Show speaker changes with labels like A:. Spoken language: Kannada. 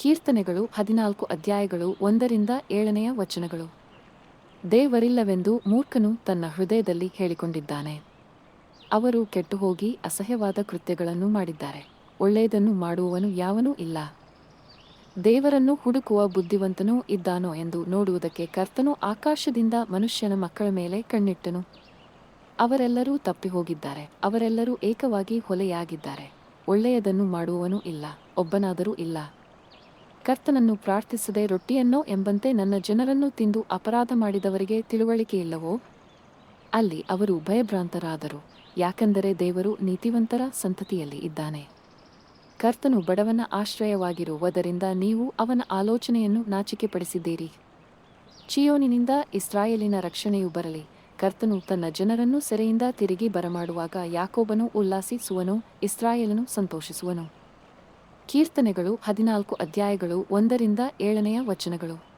A: ಕೀರ್ತನೆಗಳು ಹದಿನಾಲ್ಕು ಅಧ್ಯಾಯಗಳು ಒಂದರಿಂದ ಏಳನೆಯ ವಚನಗಳು. ದೇವರಿಲ್ಲವೆಂದು ಮೂರ್ಖನು ತನ್ನ ಹೃದಯದಲ್ಲಿ ಹೇಳಿಕೊಂಡಿದ್ದಾನೆ. ಅವರು ಕೆಟ್ಟು ಹೋಗಿ ಅಸಹ್ಯವಾದ ಕೃತ್ಯಗಳನ್ನು ಮಾಡಿದ್ದಾರೆ. ಒಳ್ಳೆಯದನ್ನು ಮಾಡುವವನು ಯಾವನೂ ಇಲ್ಲ. ದೇವರನ್ನು ಹುಡುಕುವ ಬುದ್ಧಿವಂತನೂ ಇದ್ದಾನೋ ಎಂದು ನೋಡುವುದಕ್ಕೆ ಕರ್ತನು ಆಕಾಶದಿಂದ ಮನುಷ್ಯನ ಮಕ್ಕಳ ಮೇಲೆ ಕಣ್ಣಿಟ್ಟನು. ಅವರೆಲ್ಲರೂ ತಪ್ಪಿ ಹೋಗಿದ್ದಾರೆ ಅವರೆಲ್ಲರೂ ಏಕವಾಗಿ ಹೊಲೆಯಾಗಿದ್ದಾರೆ. ಒಳ್ಳೆಯದನ್ನು ಮಾಡುವವನು ಇಲ್ಲ. ಒಬ್ಬನಾದರೂ ಇಲ್ಲ. ಕರ್ತನನ್ನು ಪ್ರಾರ್ಥಿಸದೆ ರೊಟ್ಟಿಯನ್ನೋ ಎಂಬಂತೆ ನನ್ನ ಜನರನ್ನು ತಿಂದು ಅಪರಾಧ ಮಾಡಿದವರಿಗೆ ತಿಳುವಳಿಕೆಯಿಲ್ಲವೋ ಅಲ್ಲಿ ಅವರು ಭಯಭ್ರಾಂತರಾದರು. ಯಾಕೆಂದರೆ ದೇವರು ನೀತಿವಂತರ ಸಂತತಿಯಲ್ಲಿ ಇದ್ದಾನೆ. ಕರ್ತನು ಬಡವನ ಆಶ್ರಯವಾಗಿರುವುದರಿಂದ ನೀವು ಅವನ ಆಲೋಚನೆಯನ್ನು ನಾಚಿಕೆಪಡಿಸಿದ್ದೀರಿ. ಚಿಯೋನಿನಿಂದ ಇಸ್ರಾಯೇಲಿನ ರಕ್ಷಣೆಯು ಬರಲಿ. ಕರ್ತನು ತನ್ನ ಜನರನ್ನು ಸೆರೆಯಿಂದ ತಿರುಗಿ ಬರಮಾಡುವಾಗ ಯಾಕೋಬನು ಉಲ್ಲಾಸಿಸುವನು, ಇಸ್ರಾಯೇಲನು ಸಂತೋಷಿಸುವನು. ಕೀರ್ತನೆಗಳು ಹದಿನಾಲ್ಕು ಅಧ್ಯಾಯಗಳು ಒಂದರಿಂದ ಏಳನೆಯ ವಚನಗಳು.